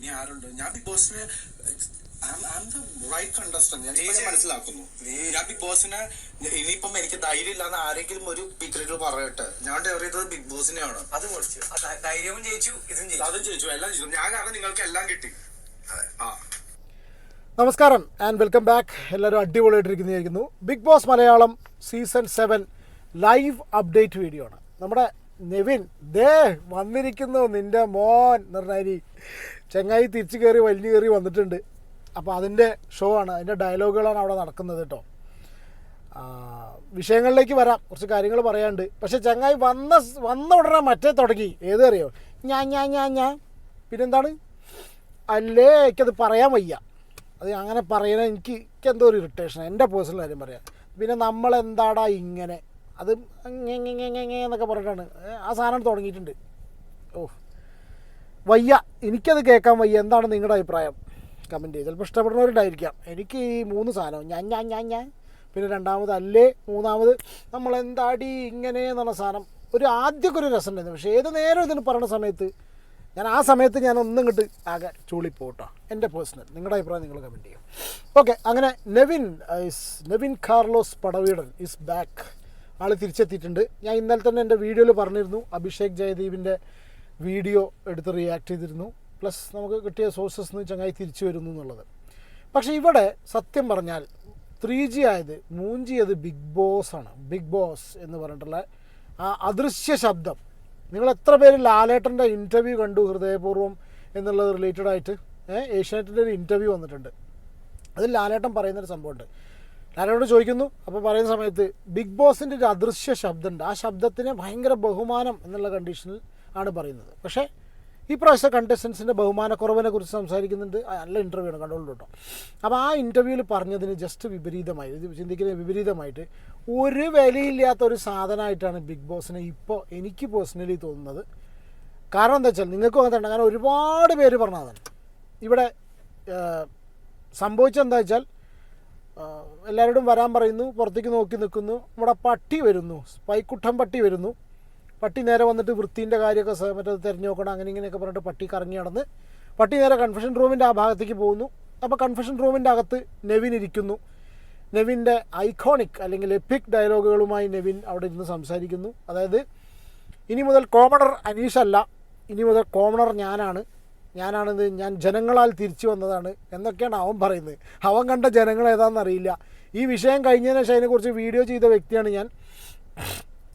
ഇനി ആരുണ്ട്? ഞാൻ ബിഗ് ബോസിന് മനസ്സിലാക്കുന്നു. ഞാൻ ബിഗ് ബോസിനെ ഇനിയിപ്പം എനിക്ക് ധൈര്യം ഇല്ലാന്ന് ആരെങ്കിലും ഒരു പിക്ചറിൽ പറയട്ടെ. ഞാൻ ഡെവർ ചെയ്തത് ബിഗ് ബോസിനെയാണ് അത് പൊളിച്ചു. ആ ധൈര്യവും ജയിച്ചു ഇതും ജയിച്ചു. അതും ജയിച്ചു എല്ലാം ജയിച്ചു. ഞാൻ കാരണം നിങ്ങൾക്ക് എല്ലാം കിട്ടി. ആ. നമസ്കാരം ആൻഡ് വെൽക്കം ബാക്ക് എല്ലാവരും അടിപൊളിയായിട്ടിരിക്കുന്നതായിരിക്കുന്നു. Bigg Boss Malayalam season seven live update video ആണ്. നമ്മുടെ നെവിൻ ദേ വന്നിരിക്കുന്നു നിന്റെ മോൻ പറഞ്ഞാൽ ചെങ്ങായി തിരിച്ചു കയറി വലിഞ്ഞു കയറി വന്നിട്ടുണ്ട്. അപ്പോൾ അതിന്റെ ഷോ ആണ് അതിന്റെ ഡയലോഗുകളാണ് അവിടെ നടക്കുന്നത് കേട്ടോ വിഷയങ്ങളിലേക്ക് വരാം കുറച്ച് കാര്യങ്ങൾ പറയാണ്ട് പക്ഷെ ചങ്ങായി വന്ന വന്ന ഉടനെ മറ്റേ തുടങ്ങി. ഏത് അറിയോ? ഞാൻ ഞാൻ ഞാൻ ഞാൻ പിന്നെന്താണ്? അല്ലേ എനിക്കത് പറയാൻ വയ്യ. അത് അങ്ങനെ പറയണ എനിക്ക് എനിക്ക് എന്തോ ഒരു ഇറിറ്റേഷൻ എന്റെ പേഴ്സണൽ കാര്യം പറയാം. പിന്നെ നമ്മളെന്താടാ ഇങ്ങനെ? അത് എന്നൊക്കെ പറഞ്ഞിട്ടാണ്. ആ സാധനം തുടങ്ങിയിട്ടുണ്ട്. ഓ. വയ്യ. എനിക്കത് കേൾക്കാൻ വയ്യ. എന്താണ് നിങ്ങളുടെ അഭിപ്രായം? കമന്റ് ചെയ്ത് ചിലപ്പോൾ ഇഷ്ടപ്പെടുന്നവരുണ്ടായിരിക്കാം. എനിക്ക് ഈ മൂന്ന് സാധനം ഞാൻ ഞാൻ ഞാൻ ഞാൻ. പിന്നെ രണ്ടാമത് അല്ലേ? മൂന്നാമത് നമ്മൾ എന്താടി ഇങ്ങനെ എന്നുള്ള സാധനം. ഒരു ആദ്യമൊക്കെ ഒരു രസം ഉണ്ടായിരുന്നു പക്ഷേ ഏത് നേരം ഇതിന് പറയുന്ന സമയത്ത് ഞാൻ ആ സമയത്ത് ഞാൻ ഒന്നും ഇങ്ങോട്ട് ആകെ ചൂളിപ്പോട്ടോ. എന്റെ പേഴ്സണൽ. നിങ്ങളുടെ അഭിപ്രായം നിങ്ങൾ കമന്റ് ചെയ്യും. ഓക്കെ അങ്ങനെ Nevin is Nevin Carlos Padaveedan is back ആൾ തിരിച്ചെത്തിയിട്ടുണ്ട്. ഞാൻ ഇന്നലെ തന്നെ എന്റെ വീഡിയോയിൽ പറഞ്ഞിരുന്നു. അഭിഷേക് ജയദീപിന്റെ വീഡിയോ എടുത്ത് റിയാക്ട് ചെയ്തിരുന്നു. പ്ലസ് നമുക്ക് കിട്ടിയ സോഴ്സസ് നിന്ന് ചങ്ങായി തിരിച്ചു വരുന്നു എന്നുള്ളത്. പക്ഷേ ഇവിടെ സത്യം പറഞ്ഞാൽ ത്രീ ജി ആയത് മൂഞ്ചിയത് ബിഗ് ബോസ് ആണ്. ബിഗ് ബോസ് എന്ന് പറഞ്ഞിട്ടുള്ള ആ അദൃശ്യ ശബ്ദം. നിങ്ങൾ എത്ര പേര് ലാലേട്ടന്റെ ഇന്റർവ്യൂ കണ്ടു ഹൃദയപൂർവം എന്നുള്ളത് റിലേറ്റഡ് ആയിട്ട്? ഏഷ്യാനെറ്റിന്റെ ഒരു ഇന്റർവ്യൂ വന്നിട്ടുണ്ട്. അതിൽ ലാലേട്ടൻ പറയുന്നൊരു സംഭവമുണ്ട്. ലാലേട്ടനോട് ചോദിക്കുന്നു അപ്പോൾ പറയുന്ന സമയത്ത് ബിഗ് ബോസിന്റെ ഒരു അദൃശ്യ ശബ്ദമുണ്ട്. ആ ശബ്ദത്തിന് ഭയങ്കര ബഹുമാനം എന്നുള്ള കണ്ടീഷനിൽ ആണ് പറയുന്നത്. പക്ഷേ ഈ പ്രാവശ്യത്തെ കണ്ടസ്റ്റൻസിന്റെ ബഹുമാനക്കുറവിനെ കുറിച്ച് സംസാരിക്കുന്നുണ്ട്. നല്ല ഇന്റർവ്യൂ ആണ് കണ്ടോളൂ കേട്ടോ. അപ്പോൾ ആ ഇന്റർവ്യൂവിൽ പറഞ്ഞതിന് ജസ്റ്റ് വിപരീതമായി ഇത് ചിന്തിക്കുന്ന വിപരീതമായിട്ട് ഒരു വിലയില്ലാത്ത ഒരു സാധനമായിട്ടാണ് ബിഗ് ബോസിനെ ഇപ്പോൾ എനിക്ക് പേഴ്സണലി തോന്നുന്നത്. കാരണം എന്താ വെച്ചാൽ നിങ്ങൾക്കും അങ്ങനെ തന്നെ കാരണം ഒരുപാട് പേര് പറഞ്ഞതാണ്. ഇവിടെ സംഭവിച്ചെന്താ വെച്ചാൽ എല്ലാവരോടും വരാൻ പറയുന്നു പുറത്തേക്ക് നോക്കി നിൽക്കുന്നു. നമ്മുടെ പട്ടി വരുന്നു പൈക്കുട്ടം പട്ടി വരുന്നു. പട്ടി നേരെ വന്നിട്ട് വൃത്തിന്റെ കാര്യമൊക്കെ മറ്റത് മറ്റേ തിരഞ്ഞു നോക്കണം അങ്ങനെ ഇങ്ങനെയൊക്കെ പറഞ്ഞിട്ട് പട്ടി കറങ്ങി നടന്ന് പട്ടി നേരെ കൺഫെഷൻ റൂമിന്റെ ആ ഭാഗത്തേക്ക് പോകുന്നു. അപ്പോൾ കൺഫെഷൻ റൂമിന്റെ അകത്ത് നെവിൻ ഇരിക്കുന്നു. നെവിന്റെ ഐക്കോണിക് അല്ലെങ്കിൽ എപ്പിക് ഡയലോഗുകളുമായി നെവിൻ അവിടെ ഇരുന്ന് സംസാരിക്കുന്നു. അതായത് ഇനി മുതൽ കോമണർ അനീഷല്ല ഇനി മുതൽ കോമണർ ഞാനാണ്. ഞാനാണിത് ഞാൻ ജനങ്ങളാൽ തിരിച്ചു വന്നതാണ് എന്നൊക്കെയാണ് അവൻ പറയുന്നത്. അവൻ കണ്ട ജനങ്ങൾ ഏതാണെന്ന് അറിയില്ല. ഈ വിഷയം കഴിഞ്ഞതിന് ശേഷം അതിനെക്കുറിച്ച് വീഡിയോ ചെയ്ത വ്യക്തിയാണ് ഞാൻ.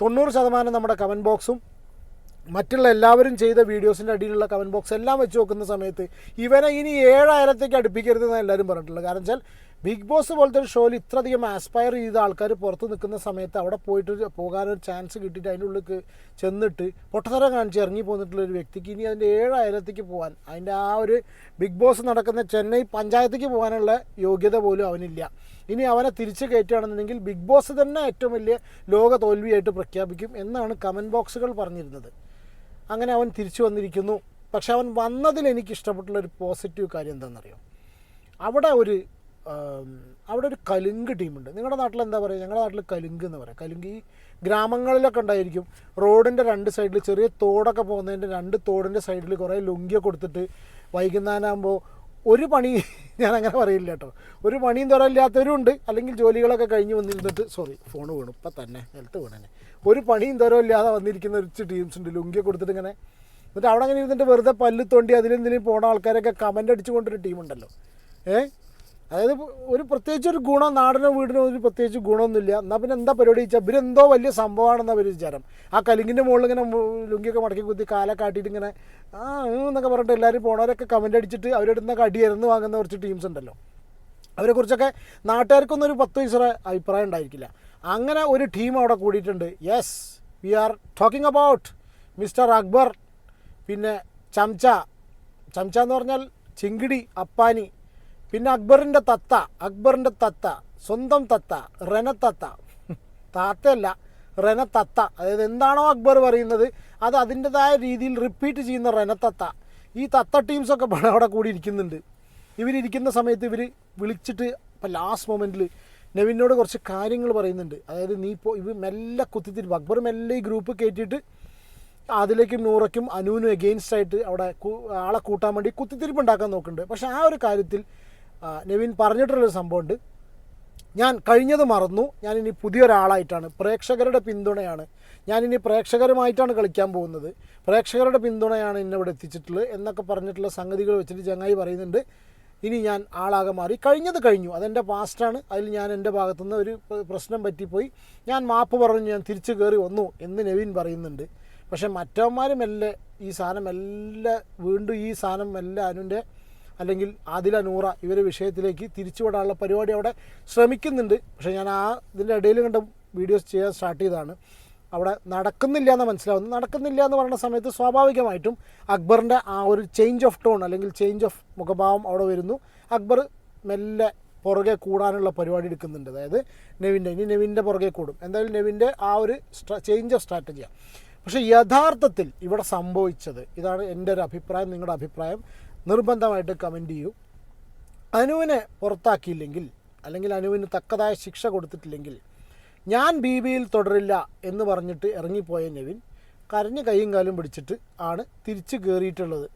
തൊണ്ണൂറ് ശതമാനം നമ്മുടെ കമന്റ് ബോക്സും മറ്റുള്ള എല്ലാവരും ചെയ്ത വീഡിയോസിന്റെ അടിയിലുള്ള കമന്റ് ബോക്സ് എല്ലാം വെച്ച് നോക്കുന്ന സമയത്ത് ഇവനെ ഇനി ഏഴായിരത്തേക്ക് അടുപ്പിക്കരുതെന്ന് എല്ലാവരും പറഞ്ഞിട്ടുള്ളത്. കാരണം വെച്ചാൽ ബിഗ് ബോസ് പോലത്തെ ഒരു ഷോയിൽ ഇത്രയധികം ആസ്പയർ ചെയ്ത ആൾക്കാർ പുറത്ത് നിൽക്കുന്ന സമയത്ത് അവിടെ പോയിട്ട് പോകാനൊരു ചാൻസ് കിട്ടിയിട്ട് അതിന്റെ ഉള്ളിൽ ചെന്നിട്ട് പൊട്ടത്തരം കാണിച്ച് ഇറങ്ങി പോന്നിട്ടുള്ള ഒരു വ്യക്തിക്ക് ഇനി അതിന്റെ ഏഴ് അയലത്തേക്ക് പോകാൻ അതിന്റെ ആ ഒരു ബിഗ് ബോസ് നടക്കുന്ന ചെന്നൈ പഞ്ചായത്തേക്ക് പോകാനുള്ള യോഗ്യത പോലും അവനില്ല. ഇനി അവനെ തിരിച്ചു കയറ്റുകയാണെന്നുണ്ടെങ്കിൽ ബിഗ് ബോസ് തന്നെ ഏറ്റവും വലിയ ലോക തോൽവിയായിട്ട് പ്രഖ്യാപിക്കും എന്നാണ് കമന്റ് ബോക്സുകൾ പറഞ്ഞിരുന്നത്. അങ്ങനെ അവൻ തിരിച്ചു വന്നിരിക്കുന്നു. പക്ഷെ അവൻ വന്നതിൽ എനിക്ക് ഇഷ്ടപ്പെട്ടുള്ള ഒരു പോസിറ്റീവ് കാര്യം എന്താണെന്നറിയോ? അവിടെ ഒരു അവിടെ ഒരു കലുങ്ക് ടീമുണ്ട്. നിങ്ങളുടെ നാട്ടിൽ എന്താ പറയുക ഞങ്ങളുടെ നാട്ടിൽ കലുങ്ക് എന്ന് പറയാം. കലുങ്ക് ഈ ഗ്രാമങ്ങളിലൊക്കെ ഉണ്ടായിരിക്കും. റോഡിന്റെ രണ്ട് സൈഡിൽ ചെറിയ തോടൊക്കെ പോകുന്നതിന്റെ രണ്ട് തോടിന്റെ സൈഡിൽ കുറേ ലുങ്കിയൊക്കെ കൊടുത്തിട്ട് വൈകുന്നേരം ആകുമ്പോൾ ഒരു പണി ഞാൻ അങ്ങനെ പറയില്ല കേട്ടോ. ഒരു പണിയും തുറയില്ലാത്തവരും ഉണ്ട്. അല്ലെങ്കിൽ ജോലികളൊക്കെ കഴിഞ്ഞ് വന്നിരുന്നിട്ട് സോറി ഫോൺ വീണു. ഇപ്പം തന്നെ നിലത്ത് വീണനെ ഒരു പണിയും തുറയില്ലാതെ വന്നിരിക്കുന്ന ഒരു ടീംസ് ഉണ്ട്. ലുങ്കിയെ കൊടുത്തിട്ട് ഇങ്ങനെ. എന്നിട്ട് അവിടെ അങ്ങനെ ഇരുന്നിട്ട് വെറുതെ പല്ല് തോണ്ടി അതിലെന്തിനും പോണ ആൾക്കാരൊക്കെ കമന്റ് അടിച്ചുകൊണ്ടൊരു ടീമുണ്ടല്ലോ ഏ? അതായത് ഒരു പ്രത്യേകിച്ച് ഒരു ഗുണം നാടിനോ വീടിനോ ഒരു പ്രത്യേകിച്ച് ഗുണമൊന്നുമില്ല. എന്നാൽ പിന്നെ എന്താ പരിപാടി വെച്ചാൽ എന്തോ വലിയ സംഭവമാണെന്നാ അവർ വിചാരം. ആ കലിങ്ങിന്റെ മുകളിൽ ഇങ്ങനെ ലുങ്കിയൊക്കെ മടക്കി കുത്തി കാലൊക്കെ കാട്ടിയിട്ട് ഇങ്ങനെ ആ എന്നൊക്കെ പറഞ്ഞിട്ട് എല്ലാവരും പോണവരൊക്കെ കമന്റ് അടിച്ചിട്ട് അവരെടുന്ന കടി ഇരുന്ന് വാങ്ങുന്ന കുറച്ച് ടീംസ് ഉണ്ടല്ലോ. അവരെക്കുറിച്ചൊക്കെ നാട്ടുകാർക്കൊന്നും ഒരു പത്ത് വയസ്സറ അഭിപ്രായം ഉണ്ടായിരിക്കില്ല. അങ്ങനെ ഒരു ടീം അവിടെ കൂടിയിട്ടുണ്ട്. Yes we are talking about mister Akbar പിന്നെ ചംച ചംച എന്ന് പറഞ്ഞാൽ ചിങ്കിടി അപ്പാനി പിന്നെ അക്ബറിന്റെ തത്ത അക്ബറിന്റെ തത്ത സ്വന്തം തത്ത റെനത്തത്ത താത്തയല്ല റെനത്തത്ത അതായത് എന്താണോ അക്ബർ പറയുന്നത് അത് അതിന്റെതായ രീതിയിൽ റിപ്പീറ്റ് ചെയ്യുന്ന റെനത്തത്ത ഈ തത്ത ടീംസൊക്കെ അവിടെ കൂടി ഇരിക്കുന്നുണ്ട്. ഇവരിക്കുന്ന സമയത്ത് ഇവർ വിളിച്ചിട്ട് ഇപ്പം ലാസ്റ്റ് മൊമെന്റിൽ നെവിനോട് കുറച്ച് കാര്യങ്ങൾ പറയുന്നുണ്ട്. അതായത് നീ ഇപ്പോൾ ഇവ മെല്ലെ കുത്തിത്തിരിപ്പ് അക്ബർ മെല്ലെ ഈ ഗ്രൂപ്പ് കയറ്റിയിട്ട് അതിലേക്കും നൂറയ്ക്കും അനുവിനും എഗെയിൻസ്റ്റ് ആയിട്ട് അവിടെ ആളെ കൂട്ടാൻ വേണ്ടി കുത്തിത്തിരിപ്പ് ഉണ്ടാക്കാൻ നോക്കുന്നുണ്ട്. പക്ഷേ ആ ഒരു കാര്യത്തിൽ നെവിൻ പറഞ്ഞിട്ടുള്ളൊരു സംഭവമുണ്ട്. ഞാൻ കഴിഞ്ഞത് മറന്നു. ഞാനിനി പുതിയൊരാളായിട്ടാണ്. പ്രേക്ഷകരുടെ പിന്തുണയാണ്. ഞാനിനി പ്രേക്ഷകരുമായിട്ടാണ് കളിക്കാൻ പോകുന്നത്. പ്രേക്ഷകരുടെ പിന്തുണയാണ് എന്നെ ഇവിടെ എത്തിച്ചിട്ടുള്ളത് എന്നൊക്കെ പറഞ്ഞിട്ടുള്ള സംഗതികൾ വെച്ചിട്ട് ചങ്ങായി പറയുന്നുണ്ട്. ഇനി ഞാൻ ആളാകെ മാറി. കഴിഞ്ഞത് കഴിഞ്ഞു. അതെന്റെ പാസ്റ്റാണ്. അതിൽ ഞാൻ എന്റെ ഭാഗത്തുനിന്ന് ഒരു പ്ര- പ്രശ്നം പറ്റിപ്പോയി. ഞാൻ മാപ്പ് പറഞ്ഞു ഞാൻ തിരിച്ചു കയറി വന്നു എന്ന് നവീൻ പറയുന്നുണ്ട്. പക്ഷേ മറ്റവന്മാരും മെല്ലെ ഈ സാധനം എല്ലാം വീണ്ടും ഈ സാധനം എല്ലാം അനുവിന്റെ അല്ലെങ്കിൽ ആദില നൂറ ഇവരെ വിഷയത്തിലേക്ക് തിരിച്ചുവിടാനുള്ള പരിപാടി അവിടെ ശ്രമിക്കുന്നുണ്ട്. പക്ഷേ ഞാൻ ആ ഇതിന്റെ ഇടയിൽ കണ്ട വീഡിയോസ് ചെയ്യാൻ സ്റ്റാർട്ട് ചെയ്തതാണ്. അവിടെ നടക്കുന്നില്ല എന്ന് മനസ്സിലാവുന്നു. നടക്കുന്നില്ല എന്ന് പറയുന്ന സമയത്ത് സ്വാഭാവികമായിട്ടും അക്ബറിന്റെ ആ ഒരു ചേഞ്ച് ഓഫ് ടോൺ അല്ലെങ്കിൽ ചേഞ്ച് ഓഫ് മുഖഭാവം അവിടെ വരുന്നു. അക്ബർ മെല്ലെ പുറകെ കൂടാനുള്ള പരിപാടി എടുക്കുന്നുണ്ട്. അതായത് നെവിന്റെ ഇനി നെവിന്റെ പുറകെ കൂടും. എന്തായാലും നെവിന്റെ ആ ഒരു ചേഞ്ച് ഓഫ് സ്ട്രാറ്റജിയാണ് പക്ഷേ യഥാർത്ഥത്തിൽ ഇവിടെ സംഭവിച്ചത് ഇതാണ് എന്റെ ഒരു അഭിപ്രായം നിങ്ങളുടെ അഭിപ്രായം. നിർബന്ധമായിട്ട് കമന്റ് ചെയ്യൂ. അനുവിനെ പുറത്താക്കിയില്ലെങ്കിൽ അല്ലെങ്കിൽ അനുവിന് തക്കതായ ശിക്ഷ കൊടുത്തിട്ടില്ലെങ്കിൽ ഞാൻ ബി ബിയിൽ തുടരില്ല എന്ന് പറഞ്ഞിട്ട് ഇറങ്ങിപ്പോയ നെവിൻ കരഞ്ഞ് കൈയും കാലും പിടിച്ചിട്ട് ആണ് തിരിച്ച് കയറിയിട്ടുള്ളത്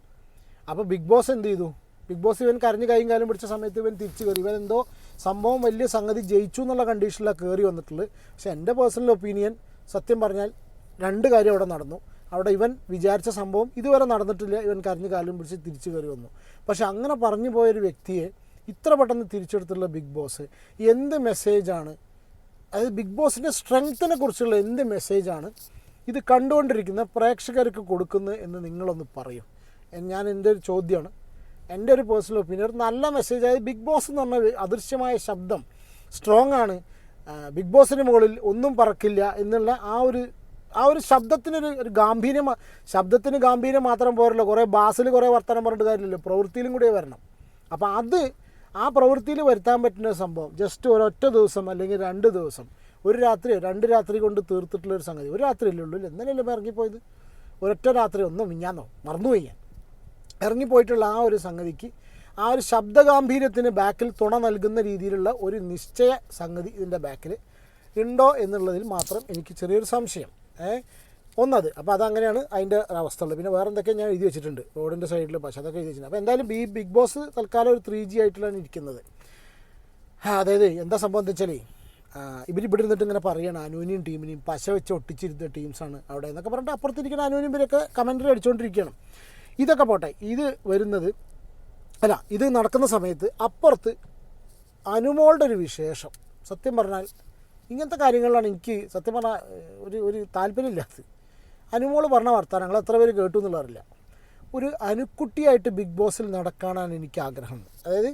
അപ്പോൾ ബിഗ് ബോസ് എന്ത് ചെയ്തു? ബിഗ് ബോസ് ഇവൻ കരഞ്ഞ് കൈയും കാലും പിടിച്ച സമയത്ത് ഇവൻ തിരിച്ച് കയറി ഇവൻ എന്തോ സംഭവം വലിയ സംഗതി ജയിച്ചു എന്നുള്ള കണ്ടീഷനിലാണ് കയറി വന്നിട്ടുള്ളത്. പക്ഷേ എന്റെ പേഴ്സണൽ ഒപ്പീനിയൻ സത്യം പറഞ്ഞാൽ രണ്ട് കാര്യം അവിടെ നടന്നു. അവിടെ ഇവൻ വിചാരിച്ച സംഭവം ഇതുവരെ നടന്നിട്ടില്ല. ഇവൻ കരഞ്ഞ് കാലും പിടിച്ച് തിരിച്ചു കയറി വന്നു. പക്ഷെ അങ്ങനെ പറഞ്ഞു പോയൊരു വ്യക്തിയെ ഇത്ര പെട്ടെന്ന് തിരിച്ചെടുത്തുള്ള ബിഗ് ബോസ് എന്ത് മെസ്സേജാണ് അതായത് ബിഗ് ബോസിന്റെ സ്ട്രെങ്ത്തിനെ കുറിച്ചുള്ള എന്ത് മെസ്സേജാണ് ഇത് കണ്ടുകൊണ്ടിരിക്കുന്ന പ്രേക്ഷകർക്ക് കൊടുക്കുന്നത് എന്ന് നിങ്ങളൊന്ന് പറയും. ഞാൻ എന്റെ ഒരു ചോദ്യമാണ്. എന്റെ ഒരു പേഴ്സണൽ ഒപ്പീനിയൻ ഒരു നല്ല മെസ്സേജ് അതായത് ബിഗ് ബോസ് എന്ന് പറഞ്ഞ അദൃശ്യമായ ശബ്ദം സ്ട്രോങ് ആണ്. ബിഗ് ബോസിന് മുകളിൽ ഒന്നും പറക്കില്ല എന്നുള്ള ആ ഒരു ആ ഒരു ശബ്ദത്തിനൊരു ഒരു ഗാംഭീര്യം ശബ്ദത്തിന് ഗാംഭീര്യം മാത്രം പോരല്ലോ. കുറേ ബാസിൽ കുറേ വർത്തമാനം പറഞ്ഞിട്ട് കാര്യമില്ലല്ലോ. പ്രവൃത്തിയിലും കൂടെ വരണം. അപ്പോൾ അത് ആ പ്രവൃത്തിയിൽ വരുത്താൻ പറ്റുന്ന സംഭവം. ജസ്റ്റ് ഒരൊറ്റ ദിവസം അല്ലെങ്കിൽ രണ്ട് ദിവസം. ഒരു രാത്രി രണ്ട് രാത്രി കൊണ്ട് തീർത്തിട്ടുള്ള ഒരു സംഗതി. ഒരു രാത്രിയല്ലേ ഉള്ളൂ. എന്നല്ലേ ഇറങ്ങിപ്പോയത്? ഒരൊറ്റ രാത്രി ഒന്നും മിഞ്ഞാന്നോ? മറന്നുപോയി ഞാൻ. ഇറങ്ങിപ്പോയിട്ടുള്ള ആ ഒരു സംഗതിക്ക് ആ ഒരു ശബ്ദഗാംഭീര്യത്തിന് ബാക്കിൽ തുണ നൽകുന്ന രീതിയിലുള്ള ഒരു നിശ്ചയ സംഗതി ഇതിന്റെ ബാക്കിൽ ഉണ്ടോ എന്നുള്ളതിൽ മാത്രം എനിക്ക് ചെറിയൊരു സംശയം. ഒന്നത്. അപ്പോൾ അതങ്ങനെയാണ് അതിന്റെ അവസ്ഥ ഉള്ളത്. പിന്നെ വേറെ എന്തൊക്കെ ഞാൻ എഴുതി വെച്ചിട്ടുണ്ട്. റോഡിന്റെ സൈഡിൽ പക്ഷേ അതൊക്കെ എഴുതി വെച്ചിട്ടുണ്ട്. അപ്പോൾ എന്തായാലും ഈ ബിഗ് ബോസ് തൽക്കാലം ഒരു ത്രീ ജി ആയിട്ടുള്ളതാണ് ഇരിക്കുന്നത്. അതായത് എന്താ സംഭവം എന്താ വെച്ചാൽ ഇവർ ഇവിടെ ഇരുന്നിട്ട് ഇങ്ങനെ പറയണം അനുവിനെയും ടീമിനെയും പശ വെച്ച് ഒട്ടിച്ചിരുന്ന ടീംസാണ് അവിടെ എന്നൊക്കെ പറഞ്ഞിട്ട് അപ്പുറത്തിരിക്കുന്ന അനുവിനും ഇവരൊക്കെ കമന്ററി അടിച്ചുകൊണ്ടിരിക്കുകയാണ് ഇതൊക്കെ പോട്ടെ ഇത് വരുന്നത് അല്ല ഇത് നടക്കുന്ന സമയത്ത് അപ്പുറത്ത് അനുമോളുടെ ഒരു വിശേഷം. സത്യം പറഞ്ഞാൽ ഇങ്ങനത്തെ കാര്യങ്ങളിലാണ് എനിക്ക് സത്യം പറഞ്ഞാൽ ഏഹ്, ഒരു ഒരു താല്പര്യമില്ലാത്തത്. അനുമോൾ പറഞ്ഞ വർത്തമാനങ്ങൾ എത്ര പേര് കേട്ടു എന്നുള്ളതറിയില്ല ഒരു അനുക്കുട്ടിയായിട്ട് ബിഗ് ബോസിൽ നടക്കാനാണ് എനിക്ക് ആഗ്രഹം. അതായത്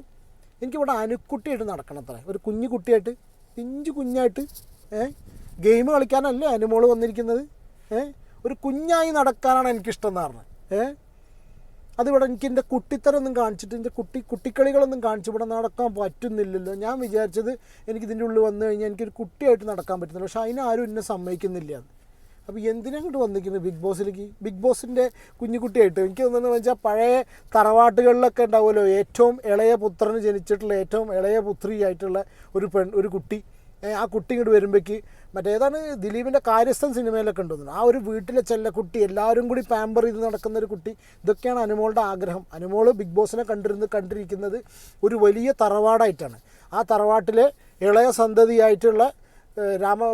എനിക്കിവിടെ അനുക്കുട്ടിയായിട്ട് നടക്കണം അത്ര. ഒരു കുഞ്ഞു കുട്ടിയായിട്ട് പിഞ്ചു കുഞ്ഞായിട്ട് ഏഹ് ഗെയിം കളിക്കാനല്ലേ അനുമോൾ വന്നിരിക്കുന്നത്. ഏഹ് ഒരു കുഞ്ഞായി നടക്കാനാണ് എനിക്കിഷ്ടം എന്ന് പറഞ്ഞത് ഏ അതിവിടെ എനിക്ക് എന്റെ കുട്ടിത്തരൊന്നും കാണിച്ചിട്ട് എന്റെ കുട്ടി കുട്ടിക്കളികളൊന്നും കാണിച്ച് ഇവിടെ നടക്കാൻ പറ്റുന്നില്ലല്ലോ. ഞാൻ വിചാരിച്ചത് എനിക്ക് ഇതിന്റെ ഉള്ളിൽ വന്നു കഴിഞ്ഞാൽ എനിക്കൊരു കുട്ടിയായിട്ട് നടക്കാൻ പറ്റുന്നില്ല. പക്ഷേ അതിനാരും എന്നെ സമ്മതിക്കുന്നില്ല. അപ്പോൾ എന്തിനാ ഇങ്ങോട്ട് വന്നിരിക്കുന്നത് ബിഗ് ബോസിലേക്ക്? ബിഗ് ബോസിന്റെ കുഞ്ഞുകുട്ടിയായിട്ട് എനിക്ക് തോന്നുന്നത് വെച്ചാൽ പഴയ തറവാട്ടുകളിലൊക്കെ ഉണ്ടാവുമല്ലോ. ഏറ്റവും ഇളയ പുത്രന് ജനിച്ചിട്ടുള്ള ഏറ്റവും ഇളയ പുത്രിയായിട്ടുള്ള ഒരു പെൺ ഒരു കുട്ടി. ആ കുട്ടി ഇങ്ങോട്ട് വരുമ്പോഴേക്ക് മറ്റേതാണ് ദിലീപിന്റെ കാര്യസ്ഥൻ സിനിമയിലൊക്കെ ഉണ്ടെന്ന് ആ ഒരു വീട്ടിലെ ചെല്ല കുട്ടി എല്ലാവരും കൂടി പാമ്പർ ചെയ്ത് നടക്കുന്ന ഒരു കുട്ടി. ഇതൊക്കെയാണ് അനുമോളുടെ ആഗ്രഹം. അനുമോൾ ബിഗ് ബോസിനെ കണ്ടിരുന്ന് കണ്ടിരിക്കുന്നത് ഒരു വലിയ തറവാടായിട്ടാണ്. ആ തറവാട്ടിലെ ഇളയ സന്തതിയായിട്ടുള്ള രാമ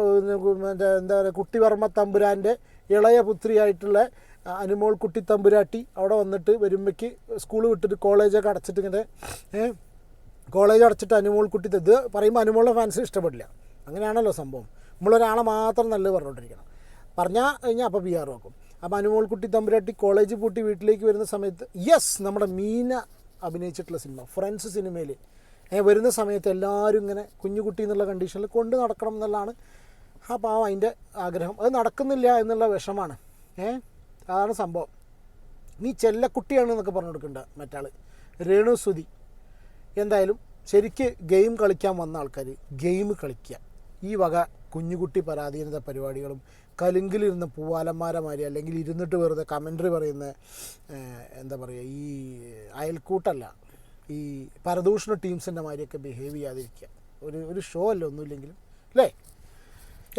മറ്റേ എന്താ പറയുക കുട്ടിവർമ്മ തമ്പുരാന്റെ ഇളയ പുത്രിയായിട്ടുള്ള അനുമോൾ കുട്ടി തമ്പുരാട്ടി അവിടെ വന്നിട്ട് വരുമ്പോഴേക്ക് സ്കൂൾ വിട്ടിട്ട് കോളേജൊക്കെ അടച്ചിട്ട് ഇങ്ങനെ കോളേജ് അടച്ചിട്ട് അനുമോൾ കുട്ടി ഇത് പറയുമ്പോൾ അനുമോളുടെ ഫാൻസ് ഇഷ്ടപ്പെടില്ല. അങ്ങനെയാണല്ലോ സംഭവം. നമ്മളൊരാളെ മാത്രം നല്ലത് പറഞ്ഞുകൊണ്ടിരിക്കണം. പറഞ്ഞാൽ കഴിഞ്ഞാൽ അപ്പോൾ പി ആർ നോക്കും. അപ്പോൾ അനുമോൾ കുട്ടി തമ്പുരാട്ടി കോളേജ് പൂട്ടി വീട്ടിലേക്ക് വരുന്ന സമയത്ത് യെസ് നമ്മുടെ മീന അഭിനയിച്ചിട്ടുള്ള സിനിമ ഫ്രണ്ട്സ് സിനിമയിൽ വരുന്ന സമയത്ത് എല്ലാവരും ഇങ്ങനെ കുഞ്ഞുകുട്ടി എന്നുള്ള കണ്ടീഷനിൽ കൊണ്ട് നടക്കണം എന്നുള്ളതാണ് ആ പാവം അതിന്റെ ആഗ്രഹം. അത് നടക്കുന്നില്ല എന്നുള്ള വിഷമാണ്. ഏ അതാണ് സംഭവം. നീ ചെല്ലക്കുട്ടിയാണ് എന്നൊക്കെ പറഞ്ഞു കൊടുക്കേണ്ട മറ്റാൾ രേണു സുതി എന്തായാലും ശരിക്ക് ഗെയിം കളിക്കാൻ വന്ന ആൾക്കാർ ഗെയിം കളിക്കുക. ഈ വക കുഞ്ഞുകുട്ടി പരാധീനത പരിപാടികളും പൂവാലന്മാരെ പൂവാലന്മാരമാരി അല്ലെങ്കിൽ ഇരുന്നിട്ട് വെറുതെ കമൻട്രി പറയുന്ന എന്താ പറയുക ഈ അയൽക്കൂട്ടല്ല ഈ പരദൂഷണ ടീംസിന്റെ മാതിരിയൊക്കെ ബിഹേവ് ചെയ്യാതിരിക്കുക. ഒരു ഒരു ഷോ അല്ല ഒന്നുമില്ലെങ്കിലും അല്ലേ?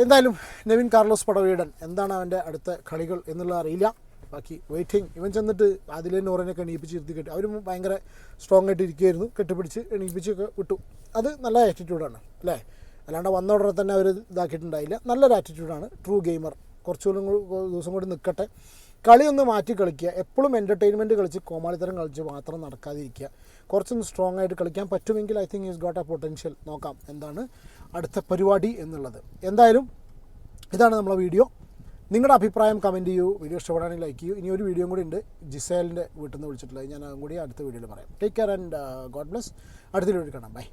എന്തായാലും നവീൻ കാർലോസ് പടവീടൻ എന്താണ് അവന്റെ അടുത്ത കളികൾ എന്നുള്ളത് അറിയില്ല. ബാക്കി വെയിറ്റിംഗ് ഇവൻ ചെന്നിട്ട് അതിലെ നോറിനൊക്കെ എണീപ്പിച്ച് ഇരുത്തി കെട്ടി. അവരും ഭയങ്കര സ്ട്രോങ് ആയിട്ട് ഇരിക്കുമായിരുന്നു കെട്ടിപ്പിടിച്ച് എണീപ്പിച്ചൊക്കെ വിട്ടു. അത് നല്ല ആറ്റിറ്റ്യൂഡാണ് അല്ലേ? അല്ലാണ്ട് വന്ന ഉടനെ തന്നെ അവർ ഇതാക്കിയിട്ടുണ്ടായില്ല. നല്ലൊരു ആറ്റിറ്റ്യൂഡാണ് ട്രൂ ഗെയിമർ കുറച്ചുകൂടി കൂടി- ദിവസം കൂടി നിൽക്കട്ടെ കളിയൊന്ന് മാറ്റി കളിക്കുക. എപ്പോഴും എന്റർടൈൻമെന്റ് കളിച്ച് കോമാളിത്തരം കളിച്ച് മാത്രം നടക്കാതിരിക്കുക. കുറച്ചൊന്ന് സ്ട്രോങ് ആയിട്ട് കളിക്കാൻ പറ്റുമെങ്കിൽ I think is got a potential നോക്കാം. എന്താണ് അടുത്ത പരിപാടി എന്നുള്ളത്. എന്തായാലും ഇതാണ് നമ്മളെ വീഡിയോ നിങ്ങളുടെ അഭിപ്രായം കമന്റ് ചെയ്യൂ. വീഡിയോ ഇഷ്ടപ്പെടാണെങ്കിൽ ലൈക്ക് ചെയ്യൂ. ഇനി ഒരു വീഡിയോ കൂടി ഉണ്ട്. ജിസേലിന്റെ വീട്ടിൽ നിന്ന് വിളിച്ചിട്ടുള്ളത്. ഞാൻ അതും കൂടി അടുത്ത വീഡിയോയിൽ പറയാം. Take care and God bless അടുത്ത വീഡിയോ കാണാം. ബൈ